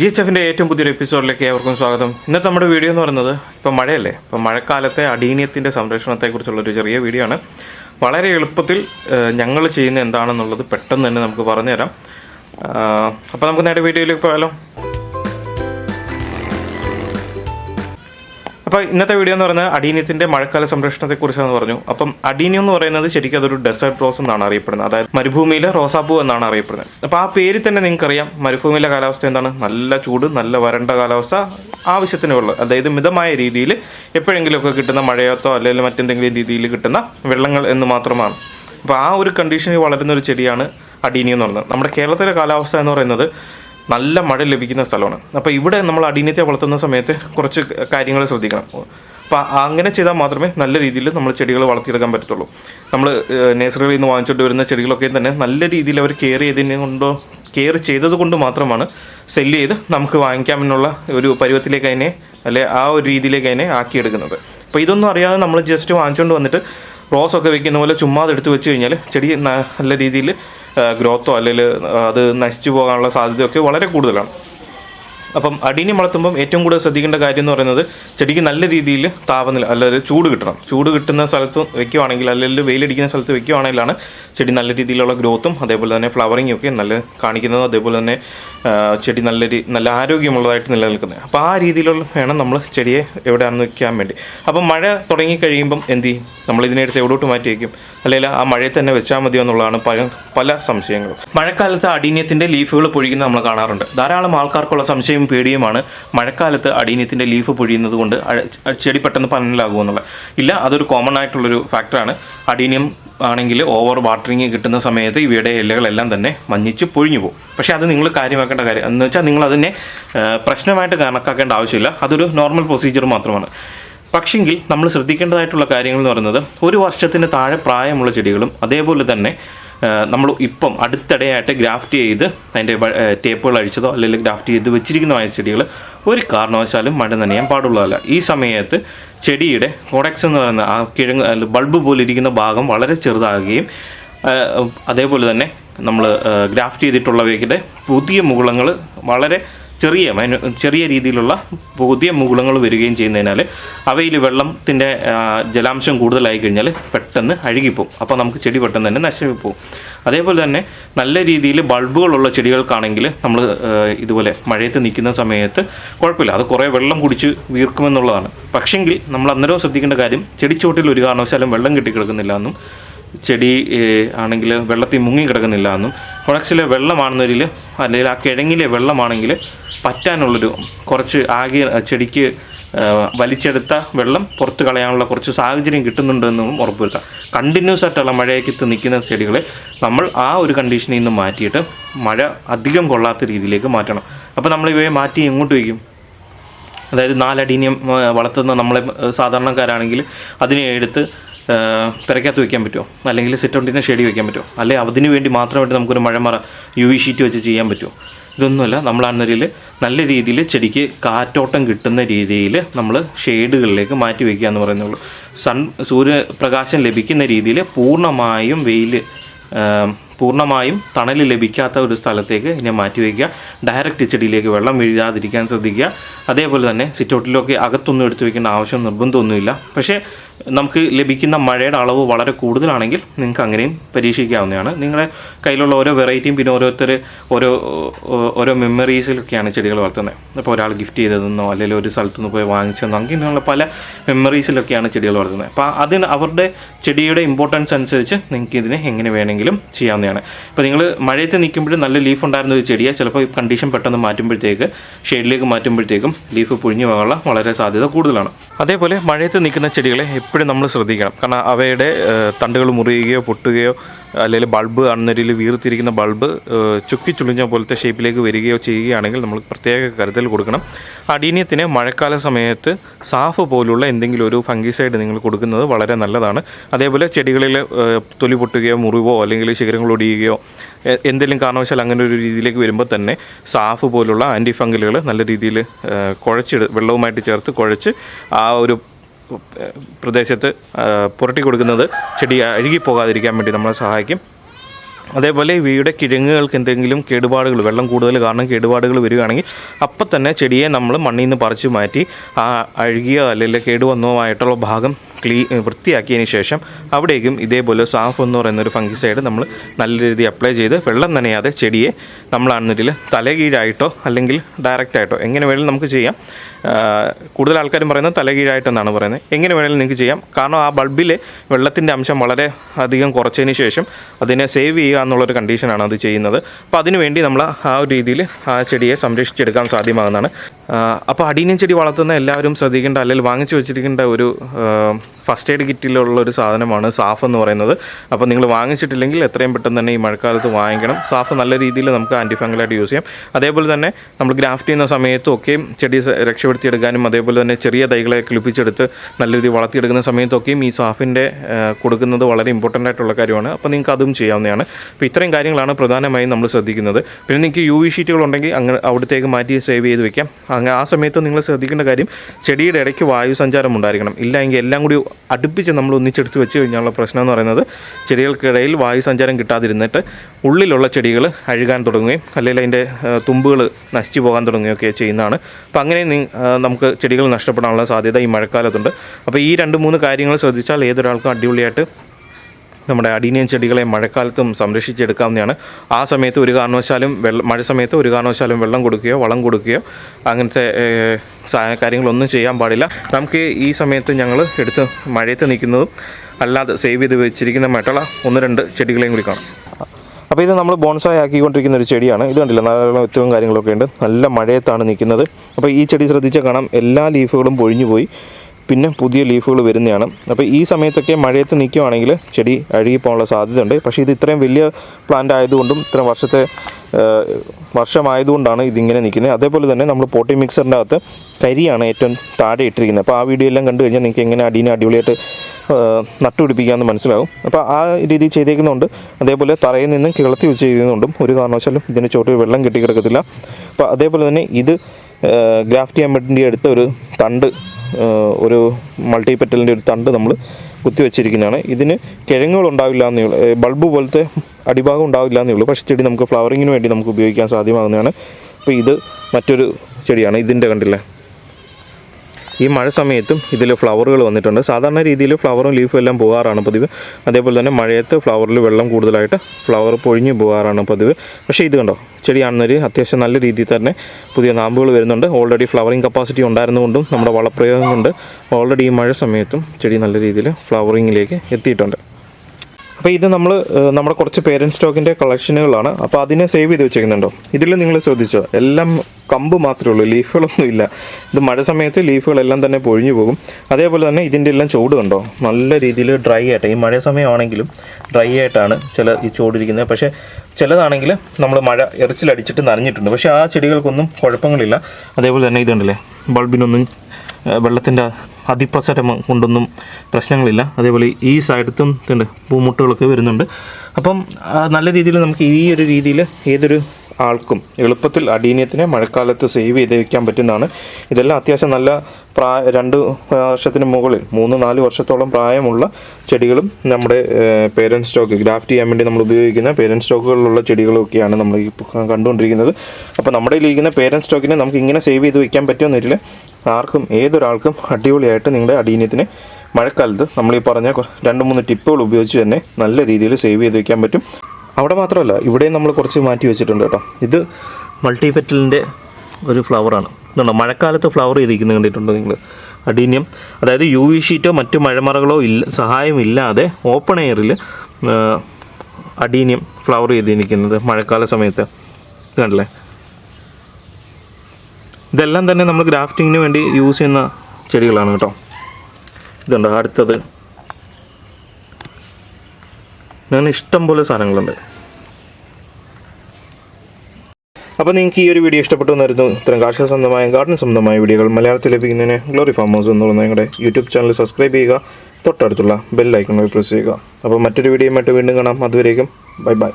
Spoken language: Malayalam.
ജി എച്ച് എഫിന്റെ ഏറ്റവും പുതിയൊരു എപ്പിസോഡിലേക്ക് ഏവർക്കും സ്വാഗതം. ഇന്നത്തെ നമ്മുടെ വീഡിയോ എന്ന് പറയുന്നത് ഇപ്പം മഴയല്ലേ? ഇപ്പം മഴക്കാലത്തെ അടീനിയത്തിന്റെ സംരക്ഷണത്തെക്കുറിച്ചുള്ളൊരു ചെറിയ വീഡിയോ ആണ്. വളരെ എളുപ്പത്തിൽ ഞങ്ങൾ ചെയ്യുന്ന എന്താണെന്നുള്ളത് പെട്ടെന്ന് തന്നെ നമുക്ക് പറഞ്ഞുതരാം. അപ്പോൾ നമുക്ക് നേരെ വീഡിയോയിലേക്ക് പോയാലോ? അപ്പോൾ ഇന്നത്തെ വീഡിയോ എന്ന് പറഞ്ഞാൽ അടീനിയത്തിന്റെ മഴക്കാല സംരക്ഷണത്തെക്കുറിച്ചാണ് പറഞ്ഞു. അപ്പം അടീനിയം എന്ന് പറയുന്നത് ശരിക്കും അതൊരു ഡെസേർട്ട് റോസ് എന്നാണ് അറിയപ്പെടുന്നത്. അതായത് മരുഭൂമിയിലെ റോസാപ്പൂ എന്നാണ് അറിയപ്പെടുന്നത്. അപ്പോൾ ആ പേരിൽ തന്നെ നിങ്ങൾക്കറിയാം മരുഭൂമിയിലെ കാലാവസ്ഥ എന്താണ്? നല്ല ചൂട് നല്ല വരണ്ട കാലാവസ്ഥ ആവശ്യത്തിന് വെള്ളം അതായത് മിതമായ രീതിയിൽ എപ്പോഴെങ്കിലുമൊക്കെ കിട്ടുന്ന മഴയത്തോ അല്ലെങ്കിൽ മറ്റെന്തെങ്കിലും രീതിയിൽ കിട്ടുന്ന വെള്ളങ്ങൾ എന്ന് മാത്രമാണ്. അപ്പോൾ ആ ഒരു കണ്ടീഷനിൽ വളരുന്ന ഒരു ചെടിയാണ് അടീനിയം എന്ന് പറയുന്നത്. നമ്മുടെ കേരളത്തിലെ കാലാവസ്ഥ എന്ന് പറയുന്നത് നല്ല മഴ ലഭിക്കുന്ന സ്ഥലമാണ്. അപ്പോൾ ഇവിടെ നമ്മൾ അടീനത്തെ വളർത്തുന്ന സമയത്ത് കുറച്ച് കാര്യങ്ങൾ ശ്രദ്ധിക്കണം. അപ്പോൾ അങ്ങനെ ചെയ്താൽ മാത്രമേ നല്ല രീതിയിൽ നമ്മൾ ചെടികൾ വളർത്തിയെടുക്കാൻ പറ്റത്തുള്ളൂ. നമ്മൾ നേഴ്സറികളിൽ നിന്ന് വാങ്ങിച്ചുകൊണ്ട് വരുന്ന ചെടികളൊക്കെ തന്നെ നല്ല രീതിയിൽ അവർ കെയർ ചെയ്തതിനെ കൊണ്ടോ കെയർ ചെയ്തത് കൊണ്ട് മാത്രമാണ് സെല്ല് ചെയ്ത് നമുക്ക് വാങ്ങിക്കാമെന്നുള്ള ഒരു പരുവത്തിലേക്ക് അതിനെ അല്ലെ ആ ഒരു രീതിയിലേക്ക് അതിനെ ആക്കിയെടുക്കുന്നത്. അപ്പോൾ ഇതൊന്നും അറിയാതെ നമ്മൾ ജസ്റ്റ് വാങ്ങിച്ചുകൊണ്ട് വന്നിട്ട് റോസൊക്കെ വെക്കുന്ന പോലെ ചുമ്മാതെടുത്ത് വെച്ച് കഴിഞ്ഞാൽ ചെടി നല്ല രീതിയിൽ ഗ്രോത്തോ അല്ലെങ്കിൽ അത് നശിച്ചു പോകാനുള്ള സാധ്യതയൊക്കെ വളരെ കൂടുതലാണ്. അപ്പം അടീനി വളർത്തുമ്പം ഏറ്റവും കൂടുതൽ ശ്രദ്ധിക്കേണ്ട കാര്യം എന്ന് പറയുന്നത് ചെടിക്ക് നല്ല രീതിയിൽ താപനില അല്ലെങ്കിൽ ചൂട് കിട്ടണം. ചൂട് കിട്ടുന്ന സ്ഥലത്ത് വെക്കുവാണെങ്കിൽ അല്ലെങ്കിൽ വെയിലടിക്കുന്ന സ്ഥലത്ത് വെക്കുവാണെങ്കിലാണ് ചെടി നല്ല രീതിയിലുള്ള ഗ്രോത്തും അതേപോലെ തന്നെ ഫ്ലവറിങ്ങും ഒക്കെ നല്ല കാണിക്കുന്നതും. അതേപോലെ തന്നെ ചെടി നല്ല രീ നല്ല ആരോഗ്യമുള്ളതായിട്ട് നിലനിൽക്കുന്നത്. അപ്പോൾ ആ രീതിയിലുള്ള വേണം നമ്മൾ ചെടിയെ എവിടെയാണെന്ന് വയ്ക്കാൻ വേണ്ടി. അപ്പം മഴ തുടങ്ങി കഴിയുമ്പം എന്ത് ചെയ്യും? നമ്മൾ ഇതിനെടുത്ത് എവിടോട്ട് മാറ്റി വയ്ക്കും അല്ലെങ്കിൽ ആ മഴയിൽ തന്നെ വെച്ചാൽ മതിയോ എന്നുള്ളതാണ് പല പല സംശയങ്ങളും. മഴക്കാലത്ത് അടീന്യത്തിന്റെ ലീഫുകൾ പൊഴിയുന്നത് നമ്മൾ കാണാറുണ്ട്. ധാരാളം ആൾക്കാർക്കുള്ള സംശയവും പേടിയുമാണ് മഴക്കാലത്ത് അടീന്യത്തിന്റെ ലീഫ് പൊഴിയുന്നത് കൊണ്ട് ചെടി പെട്ടെന്ന് പന്നലാകുമെന്നുള്ളത് ഇല്ല അതൊരു കോമൺ ആയിട്ടുള്ളൊരു ഫാക്ടറാണ് അടീനിയം ആണെങ്കിൽ ഓവർ വാട്ടറിങ് കിട്ടുന്ന സമയത്ത് ഇവയുടെ ഇലകളെല്ലാം തന്നെ മഞ്ഞിച്ച് പൊഴിഞ്ഞു പോകും. പക്ഷേ അത് നിങ്ങൾ കാര്യമാക്കേണ്ട കാര്യം എന്ന് വെച്ചാൽ നിങ്ങൾ അതിനെ പ്രശ്നമായിട്ട് കണക്കാക്കേണ്ട ആവശ്യമില്ല. അതൊരു നോർമൽ പ്രൊസീജിയർ മാത്രമാണ്. പക്ഷെങ്കിൽ നമ്മൾ ശ്രദ്ധിക്കേണ്ടതായിട്ടുള്ള കാര്യങ്ങൾ എന്ന് പറയുന്നത് ഒരു വർഷത്തിന് താഴെ പ്രായമുള്ള ചെടികളും അതേപോലെ തന്നെ നമ്മൾ ഇപ്പം അടുത്തിടെയായിട്ട് ഗ്രാഫ്റ്റ് ചെയ്ത് അതിന്റെ ടേപ്പുകൾ അഴിച്ചതോ അല്ലെങ്കിൽ ഗ്രാഫ്റ്റ് ചെയ്ത് വെച്ചിരിക്കുന്നതായ ചെടികൾ ഒരു കാരണവശാലും മഴ നനയാൻ പാടുള്ളതല്ല. ഈ സമയത്ത് ചെടിയുടെ കോഡക്സ് എന്ന് പറയുന്ന ആ കിഴങ്ങ് ബൾബ് പോലെ ഇരിക്കുന്ന ഭാഗം വളരെ ചെറുതാകുകയും അതേപോലെ തന്നെ നമ്മൾ ഗ്രാഫ്റ്റ് ചെയ്തിട്ടുള്ളവയ്ക്കിടെ പുതിയ മുകുളങ്ങൾ വളരെ ചെറിയ ചെറിയ രീതിയിലുള്ള പുതിയ മുകുളങ്ങൾ വരികയും ചെയ്യുന്നതിനാൽ അവയിൽ വെള്ളത്തിന്റെ ജലാംശം കൂടുതലായി കഴിഞ്ഞാൽ പെട്ടെന്ന് അഴുകിപ്പോവും. അപ്പോൾ നമുക്ക് ചെടി പെട്ടെന്ന് തന്നെ നശിപ്പോവും അതേപോലെ തന്നെ നല്ല രീതിയിൽ ബൾബുകളുള്ള ചെടികൾക്കാണെങ്കിൽ നമ്മൾ ഇതുപോലെ മഴയത്ത് നിൽക്കുന്ന സമയത്ത് കുഴപ്പമില്ല. അത് കുറേ വെള്ളം കുടിച്ച് വീർക്കുമെന്നുള്ളതാണ്. പക്ഷെങ്കിൽ നമ്മൾ അന്നേരം ശ്രദ്ധിക്കേണ്ട കാര്യം ചെടിച്ചോട്ടിൽ ഒരു കാരണവശാലും വെള്ളം കെട്ടിക്കിടക്കുന്നില്ല എന്നും ചെടി ആണെങ്കിൽ വെള്ളത്തിൽ മുങ്ങി കിടക്കുന്നില്ല എന്നും. കൊണക്സിലെ വെള്ളമാണെന്നൊരിൽ അല്ലെങ്കിൽ ആ കിഴങ്ങിലെ വെള്ളമാണെങ്കിൽ പറ്റാനുള്ളൊരു കുറച്ച് ആകെ ചെടിക്ക് വലിച്ചെടുത്ത വെള്ളം പുറത്ത് കളയാനുള്ള കുറച്ച് സാഹചര്യം കിട്ടുന്നുണ്ടെന്നും ഉറപ്പുവരുത്താം. കണ്ടിന്യൂസ് ആയിട്ടുള്ള മഴയ്ക്ക് നിൽക്കുന്ന ചെടികളെ നമ്മൾ ആ ഒരു കണ്ടീഷനിൽ നിന്ന് മാറ്റിയിട്ട് മഴ അധികം കൊള്ളാത്ത രീതിയിലേക്ക് മാറ്റണം. അപ്പോൾ നമ്മൾ ഇവയെ മാറ്റി എങ്ങോട്ട് വയ്ക്കും? അതായത് നാലടീനിയം വളർത്തുന്ന നമ്മളെ സാധാരണക്കാരാണെങ്കിൽ അതിനെ എടുത്ത് പെരക്കകത്ത് വെക്കാൻ പറ്റുമോ? അല്ലെങ്കിൽ സിറ്റൗണ്ടിനെ ഷെഡി വെക്കാൻ പറ്റുമോ? അല്ലെങ്കിൽ അതിന് വേണ്ടി മാത്രമായിട്ട് നമുക്കൊരു മഴമറ യു വി ഷീറ്റ് വെച്ച് ചെയ്യാൻ പറ്റുമോ? ഇതൊന്നുമല്ല. നമ്മളാണെന്നതിൽ നല്ല രീതിയിൽ ചെടിക്ക് കാറ്റോട്ടം കിട്ടുന്ന രീതിയിൽ നമ്മൾ ഷെയ്ഡുകളിലേക്ക് മാറ്റി വയ്ക്കുക എന്ന് പറയുന്നുള്ളൂ സൺ സൂര്യപ്രകാശം ലഭിക്കുന്ന രീതിയിൽ പൂർണമായും വെയിൽ പൂർണമായും തണൽ ലഭിക്കാത്ത ഒരു സ്ഥലത്തേക്ക് ഇതിനെ മാറ്റി വയ്ക്കുക. ഡയറക്റ്റ് ചെടിയിലേക്ക് വെള്ളം വീഴാതിരിക്കാൻ ശ്രദ്ധിക്കുക. അതേപോലെ തന്നെ സിറ്റൗട്ടിലൊക്കെ അകത്തൊന്നും എടുത്തു വെക്കേണ്ട ആവശ്യം നിർബന്ധമൊന്നുമില്ല. പക്ഷേ നമുക്ക് ലഭിക്കുന്ന മഴയുടെ അളവ് വളരെ കൂടുതലാണെങ്കിൽ നിങ്ങൾക്ക് അങ്ങനെയും പരീക്ഷിക്കാവുന്നതാണ്. നിങ്ങളുടെ കയ്യിലുള്ള ഓരോ വെറൈറ്റിയും പിന്നെ ഓരോരുത്തർ ഓരോ ഓരോ മെമ്മറീസിലൊക്കെയാണ് ചെടികൾ വളർത്തുന്നത്. അപ്പോൾ ഒരാൾ ഗിഫ്റ്റ് ചെയ്തതെന്നോ അല്ലെങ്കിൽ ഒരു സ്ഥലത്തു നിന്ന് പോയി വാങ്ങിച്ചതെന്നോ അങ്ങനെയുള്ള പല മെമ്മറീസിലൊക്കെയാണ് ചെടികൾ വളർത്തുന്നത്. അപ്പോൾ അതിന് അവരുടെ ചെടിയുടെ ഇമ്പോർട്ടൻസ് അനുസരിച്ച് നിങ്ങൾക്ക് ഇതിനെ എങ്ങനെ വേണമെങ്കിലും ചെയ്യാവുന്നതാണ്. ഇപ്പോൾ നിങ്ങൾ മഴയത്ത് നിൽക്കുമ്പോഴും നല്ല ലീഫ് ഉണ്ടായിരുന്ന ഒരു ചെടിയെ ചിലപ്പോൾ കണ്ടീഷൻ പെട്ടെന്ന് മാറ്റുമ്പോഴത്തേക്ക് ഷെയ്ഡിലേക്ക് മാറ്റുമ്പോഴത്തേക്കും ലീഫ് പൊഴിഞ്ഞു പോകാനുള്ള വളരെ സാധ്യത കൂടുതലാണ്. അതേപോലെ മഴയത്ത് നിൽക്കുന്ന ചെടികളെ എപ്പോഴും നമ്മൾ ശ്രദ്ധിക്കണം. കാരണം അവയുടെ തണ്ടുകൾ മുറിയുകയോ പൊട്ടുകയോ അല്ലെങ്കിൽ ബൾബ് അണ്ണരിയിൽ വീർത്തിരിക്കുന്ന ബൾബ് ചുക്കി ചുളിഞ്ഞ പോലത്തെ ഷേപ്പിലേക്ക് വരികയോ ചെയ്യുകയാണെങ്കിൽ നമ്മൾ പ്രത്യേക കരുതൽ കൊടുക്കണം. അടീനിയത്തിന് മഴക്കാല സമയത്ത് സാഫ് പോലുള്ള എന്തെങ്കിലും ഒരു ഫംഗിസൈഡ് നിങ്ങൾ കൊടുക്കുന്നത് വളരെ നല്ലതാണ്. അതേപോലെ ചെടികളിൽ തൊലി പൊട്ടുകയോ മുറിവോ അല്ലെങ്കിൽ ശിഖരങ്ങൾ ഒടിയുകയോ എന്തെങ്കിലും കാരണവശാൽ അങ്ങനെ ഒരു രീതിയിലേക്ക് വരുമ്പോൾ തന്നെ സാഫ് പോലുള്ള ആന്റി ഫംഗലുകൾ നല്ല രീതിയിൽ കുഴച്ചെടു വെള്ളവുമായിട്ട് ചേർത്ത് കുഴച്ച് ആ ഒരു പ്രദേശത്ത് പുരട്ടി കൊടുക്കുന്നത് ചെടി അഴുകി പോകാതിരിക്കാൻ വേണ്ടി നമ്മളെ സഹായിക്കും. അതേപോലെ ഇവയുടെ കിഴങ്ങുകൾക്ക് എന്തെങ്കിലും കേടുപാടുകൾ വെള്ളം കൂടുതൽ കാരണം കേടുപാടുകൾ വരികയാണെങ്കിൽ അപ്പം തന്നെ ചെടിയെ നമ്മൾ മണ്ണിൽ നിന്ന് പറിച്ചു മാറ്റി ആ അഴുകിയോ അല്ലെങ്കിൽ കേടുവന്നോ ആയിട്ടുള്ള ഭാഗം ക്ലീ വൃത്തിയാക്കിയതിന് ശേഷം അവിടേക്കും ഇതേപോലെ സാഫ് എന്ന് പറയുന്ന ഒരു ഫംഗിസൈഡ് നമ്മൾ നല്ല രീതിയിൽ അപ്ലൈ ചെയ്ത് വെള്ളം നനയാതെ ചെടിയെ നമ്മളാണെന്നിട്ടിൽ തലകീഴായിട്ടോ അല്ലെങ്കിൽ ഡയറക്റ്റായിട്ടോ എങ്ങനെ വേണമെങ്കിലും നമുക്ക് ചെയ്യാം. കൂടുതൽ ആൾക്കാരും പറയുന്നത് തലകീഴായിട്ടെന്നാണ് പറയുന്നത്. എങ്ങനെ വേണമെങ്കിലും നിങ്ങൾക്ക് ചെയ്യാം. കാരണം ആ ബൾബിൽ വെള്ളത്തിന്റെ അംശം വളരെ അധികം കുറച്ചതിന് ശേഷം അതിനെ സേവ് ചെയ്യുക എന്നുള്ളൊരു കണ്ടീഷനാണ് അത് ചെയ്യുന്നത്. അപ്പോൾ അതിനു വേണ്ടി നമ്മൾ ആ ഒരു രീതിയിൽ ആ ചെടിയെ സംരക്ഷിച്ചെടുക്കാൻ സാധ്യമാകുന്നതാണ്. അപ്പോൾ അടീനം ചെടി വളർത്തുന്ന എല്ലാവരും ശ്രദ്ധിക്കേണ്ട അല്ലെങ്കിൽ വാങ്ങിച്ചു വെച്ചിരിക്കേണ്ട ഒരു ഫസ്റ്റ് എയ്ഡ് കിറ്റിലുള്ള ഒരു സാധനമാണ് സാഫ് എന്ന് പറയുന്നത്. അപ്പോൾ നിങ്ങൾ വാങ്ങിച്ചിട്ടില്ലെങ്കിൽ എത്രയും പെട്ടെന്ന് തന്നെ ഈ മഴക്കാലത്ത് വാങ്ങിക്കണം. സാഫ് നല്ല രീതിയിൽ നമുക്ക് ആന്റി ഫംഗലായിട്ട് യൂസ് ചെയ്യാം. അതേപോലെ തന്നെ നമ്മൾ ഗ്രാഫ്റ്റ് ചെയ്യുന്ന സമയത്തും ഒക്കെയും ചെടി രക്ഷപ്പെടുത്തിയെടുക്കാനും അതേപോലെ തന്നെ ചെറിയ തൈകളെ കിളിപ്പിച്ചെടുത്ത് നല്ല രീതിയിൽ വളർത്തിയെടുക്കുന്ന സമയത്തൊക്കെയും ഈ സാഫിന്റെ കൊടുക്കുന്നത് വളരെ ഇമ്പോർട്ടന്റ് ആയിട്ടുള്ള കാര്യമാണ്. അപ്പോൾ നിങ്ങൾക്ക് അതും ചെയ്യാവുന്നതാണ്. അപ്പോൾ ഇത്രയും കാര്യങ്ങളാണ് പ്രധാനമായും നമ്മൾ ശ്രദ്ധിക്കുന്നത്. പിന്നെ നിങ്ങൾക്ക് യു വി ഷീറ്റുകളുണ്ടെങ്കിൽ അങ്ങ് അവിടത്തേക്ക് മാറ്റി സേവ് ചെയ്ത് വെക്കാം. അങ്ങ് ആ സമയത്ത് നിങ്ങൾ ശ്രദ്ധിക്കേണ്ട കാര്യം ചെടിയുടെ ഇടയ്ക്ക് വായു സഞ്ചാരം ഉണ്ടായിരിക്കണം. ഇല്ല എങ്കിൽ എല്ലാം കൂടി അടുപ്പിച്ച് നമ്മൾ ഒന്നിച്ചെടുത്ത് വെച്ച് കഴിഞ്ഞാലുള്ള പ്രശ്നം എന്ന് പറയുന്നത് ചെടികൾക്കിടയിൽ വായു സഞ്ചാരം കിട്ടാതിരുന്നിട്ട് ഉള്ളിലുള്ള ചെടികൾ അഴുകാൻ തുടങ്ങുകയും അല്ലെങ്കിൽ അതിന്റെ തുമ്പുകൾ നശിച്ചു പോകാൻ തുടങ്ങുകയൊക്കെ ചെയ്യുന്നതാണ്. അപ്പോൾ അങ്ങനെ നമുക്ക് ചെടികൾ നഷ്ടപ്പെടാനുള്ള സാധ്യത ഈ മഴക്കാലത്തുണ്ട്. അപ്പോൾ ഈ രണ്ട് മൂന്ന് കാര്യങ്ങൾ ശ്രദ്ധിച്ചാൽ ഏതൊരാൾക്കും അടിപൊളിയായിട്ട് നമ്മുടെ അടീനിയൻ ചെടികളെ മഴക്കാലത്തും സംരക്ഷിച്ചെടുക്കാവുന്നതാണ്. ആ സമയത്ത് ഒരു കാരണവശാലും വെള്ളം മഴ സമയത്ത് ഒരു കാരണവശാലും വെള്ളം കൊടുക്കുകയോ വളം കൊടുക്കുകയോ അങ്ങനത്തെ കാര്യങ്ങളൊന്നും ചെയ്യാൻ പാടില്ല. നമുക്ക് ഈ സമയത്ത് ഞങ്ങൾ എടുത്ത് മഴയത്ത് നിൽക്കുന്നതും അല്ലാതെ സേവ് ചെയ്ത് വെച്ചിരിക്കുന്ന മറ്റുള്ള ഒന്ന് രണ്ട് ചെടികളെയും കൂടി കാണാം. അപ്പോൾ ഇത് നമ്മൾ ബോൺസായി ആക്കിക്കൊണ്ടിരിക്കുന്ന ഒരു ചെടിയാണ്. ഇത് കണ്ടില്ല? നല്ല വ്യക്തവും കാര്യങ്ങളൊക്കെ ഉണ്ട്. നല്ല മഴയത്താണ് നിൽക്കുന്നത്. അപ്പോൾ ഈ ചെടി ശ്രദ്ധിച്ചാൽ കാണാം. എല്ലാ ലീഫുകളും പൊഴിഞ്ഞു പോയി പിന്നെ പുതിയ ലീഫുകൾ വരുന്നതാണ്. അപ്പോൾ ഈ സമയത്തൊക്കെ മഴയത്ത് നിൽക്കുവാണെങ്കിൽ ചെടി അഴുകി പോകാനുള്ള സാധ്യതയുണ്ട്. പക്ഷേ ഇത് ഇത്രയും വലിയ പ്ലാന്റ് ആയതുകൊണ്ടും ഇത്രയും വർഷത്തെ വർഷമായതുകൊണ്ടാണ് ഇതിങ്ങനെ നിൽക്കുന്നത്. അതേപോലെ തന്നെ നമ്മൾ പോട്ടി മിക്സറിന്റെ അകത്ത് കരിയാണ് ഏറ്റവും താഴെ ഇട്ടിരിക്കുന്നത്. അപ്പോൾ ആ വീഡിയോ എല്ലാം കണ്ടു കഴിഞ്ഞാൽ നിങ്ങൾക്ക് എങ്ങനെ അടീനെ അടിപൊളിയായിട്ട് നട്ടുപിടിപ്പിക്കാമെന്ന് മനസ്സിലാവും അപ്പോൾ ആ രീതിയിൽ ചെയ്തേക്കുന്നതുകൊണ്ട് അതേപോലെ തറയിൽ നിന്നും കിളത്തി വെച്ച് ചെയ്യുന്നതുകൊണ്ടും ഒരു കാരണവശാലും ഇതിന് ചോട്ടിൽ വെള്ളം കെട്ടിക്കിടക്കത്തില്ല. അപ്പോൾ അതേപോലെ തന്നെ ഇത് ഗ്രാഫ്റ്റ് ചെയ്യാൻ വേണ്ടി എടുത്ത ഒരു തണ്ട് ഒരു മൾട്ടിപെറ്റലിന്റെ ഒരു തണ്ട് നമ്മൾ കുത്തിവെച്ചിരിക്കുന്നതാണ് ഇതിന് കിഴങ്ങുകൾ ഉണ്ടാവില്ല എന്നേ ഉള്ളൂ. ബൾബ് പോലത്തെ അടിഭാഗം ഉണ്ടാവില്ല എന്നേ ഉള്ളൂ. പക്ഷേ ചെടി നമുക്ക് ഫ്ലവറിങ്ങിന് വേണ്ടി നമുക്ക് ഉപയോഗിക്കാൻ സാധ്യമാകുന്നതാണ്. അപ്പോൾ ഇത് മറ്റൊരു ചെടിയാണ്. ഇതിന്റെ കണ്ടില്ലേ? ഈ മഴ സമയത്തും ഇതിൽ ഫ്ലവറുകൾ വന്നിട്ടുണ്ട്. സാധാരണ രീതിയിൽ ഫ്ലവറും ലീഫും എല്ലാം പോകാറാണ് പതിവ്. അതേപോലെ തന്നെ മഴയത്ത് ഫ്ലവറിൽ വെള്ളം കൂടുതലായിട്ട് ഫ്ലവർ പൊഴിഞ്ഞു പോകാറാണ് പതിവ്. പക്ഷേ ഇത് കണ്ടോ? ചെടിയാണെന്നൊരു അത്യാവശ്യം നല്ല രീതിയിൽ തന്നെ പുതിയ നാമ്പുകൾ വരുന്നുണ്ട്. ഓൾറെഡി ഫ്ലവറിങ് കപ്പാസിറ്റി ഉണ്ടായിരുന്നുകൊണ്ടും നമ്മുടെ വളപ്രയോഗം കൊണ്ട് ഓൾറെഡി ഈ മഴ സമയത്തും ചെടി നല്ല രീതിയിൽ ഫ്ലവറിങ്ങിലേക്ക് എത്തിയിട്ടുണ്ട്. അപ്പോൾ ഇത് നമ്മൾ നമ്മുടെ കുറച്ച് പേരന്റ് സ്റ്റോക്കിന്റെ കളക്ഷനുകളാണ് അപ്പോൾ അതിനെ സേവ് ചെയ്ത് വെച്ചേക്കുന്നുണ്ടോ? ഇതിൽ നിങ്ങൾ ശ്രദ്ധിച്ചോ? എല്ലാം കമ്പ് മാത്രമേ ഉള്ളൂ ലീഫുകളൊന്നും ഇല്ല. ഇത് മഴ സമയത്ത് ലീഫുകളെല്ലാം തന്നെ പൊഴിഞ്ഞു പോകും. അതേപോലെ തന്നെ ഇതിന്റെ എല്ലാം ചൂട് കണ്ടോ? നല്ല രീതിയിൽ ഡ്രൈ ആയിട്ട് ഈ മഴ സമയമാണെങ്കിലും ഡ്രൈ ആയിട്ടാണ് ചില ഈ ചൂടിരിക്കുന്നത്. പക്ഷേ ചിലതാണെങ്കിൽ നമ്മൾ മഴ എറിച്ചിലടിച്ചിട്ട് നനഞ്ഞിട്ടുണ്ട്. പക്ഷേ ആ ചെടികൾക്കൊന്നും കുഴപ്പങ്ങളില്ല. അതേപോലെ തന്നെ ഇതുണ്ടല്ലേ ബൾബിനൊന്നും വെള്ളത്തിന്റെ അതിപ്രസരം കൊണ്ടൊന്നും പ്രശ്നങ്ങളില്ല. അതേപോലെ ഈ സൈഡത്തും ഇതുണ്ട്. പൂമുട്ടുകളൊക്കെ വരുന്നുണ്ട്. അപ്പം നല്ല രീതിയിൽ നമുക്ക് ഈ ഒരു രീതിയിൽ ഏതൊരു ആൾക്കും എളുപ്പത്തിൽ അടീനിയത്തിനെ മഴക്കാലത്ത് സേവ് ചെയ്ത് വയ്ക്കാൻ പറ്റുന്നതാണ്. ഇതെല്ലാം അത്യാവശ്യം നല്ല പ്രായ രണ്ട് വർഷത്തിന് മുകളിൽ മൂന്ന് നാല് വർഷത്തോളം പ്രായമുള്ള ചെടികളും നമ്മുടെ പേരന്റ് സ്റ്റോക്ക് ഗ്രാഫ്റ്റ് ചെയ്യാൻ വേണ്ടി നമ്മൾ ഉപയോഗിക്കുന്ന പേരന്റ് സ്റ്റോക്കുകളിലുള്ള ചെടികളൊക്കെയാണ് നമ്മൾ കണ്ടുകൊണ്ടിരിക്കുന്നത്. അപ്പോൾ നമ്മുടെ ഇരിക്കുന്ന പേരന്റ് സ്റ്റോക്കിനെ നമുക്ക് ഇങ്ങനെ സേവ് ചെയ്ത് വയ്ക്കാൻ പറ്റുമെന്ന് വരില്ല ആർക്കും ഏതൊരാൾക്കും അടിപൊളിയായിട്ട് നിങ്ങളുടെ അടീനിയത്തിനെ മഴക്കാലത്ത് നമ്മൾ ഈ പറഞ്ഞ രണ്ട് മൂന്ന് ടിപ്പുകൾ ഉപയോഗിച്ച് തന്നെ നല്ല രീതിയിൽ സേവ് ചെയ്ത് വയ്ക്കാൻ പറ്റും. അവിടെ മാത്രമല്ല ഇവിടെയും നമ്മൾ കുറച്ച് മാറ്റി വെച്ചിട്ടുണ്ട് കേട്ടോ. ഇത് മൾട്ടിപെറ്റലിന്റെ ഒരു ഫ്ലവറാണ് ഇതുണ്ടോ? മഴക്കാലത്ത് ഫ്ലവർ ചെയ്തിരിക്കുന്നത് കണ്ടിട്ടുണ്ടോ നിങ്ങൾ? അടീനിയം. അതായത് യു വി ഷീറ്റോ മറ്റു മഴമറകളോ ഇല്ല സഹായമില്ലാതെ ഓപ്പൺ എയറിൽ അടീനിയം ഫ്ലവർ ചെയ്തിരിക്കുന്നത് മഴക്കാല സമയത്ത്. കണ്ടില്ലേ? ഇതെല്ലാം തന്നെ നമ്മൾ ഗ്രാഫ്റ്റിങ്ങിന് വേണ്ടി യൂസ് ചെയ്യുന്ന ചെടികളാണ് കേട്ടോ. ഇതുണ്ട്? അടുത്തത് അങ്ങനെ ഇഷ്ടം പോലെ സാധനങ്ങളുണ്ട്. അപ്പോൾ നിങ്ങൾക്ക് ഈ ഒരു വീഡിയോ ഇഷ്ടപ്പെട്ടു എന്നായിരുന്നു ഇത്തരം കാർഷിക സംബന്ധമായ ഗാർഡൻ സംബന്ധമായ വീഡിയോകൾ മലയാളത്തിൽ ലഭിക്കുന്നതിന് ഗ്ലോറി ഫാം ഹൗസ് എന്നുള്ള ഞങ്ങളുടെ യൂട്യൂബ് ചാനൽ സബ്സ്ക്രൈബ് ചെയ്യുക. തൊട്ടടുത്തുള്ള ബെല്ലൈക്കൺ പ്രസ് ചെയ്യുക. അപ്പോൾ മറ്റൊരു വീഡിയോയുമായിട്ട് വീണ്ടും കാണാം. അതുവരേക്കും ബൈ ബൈ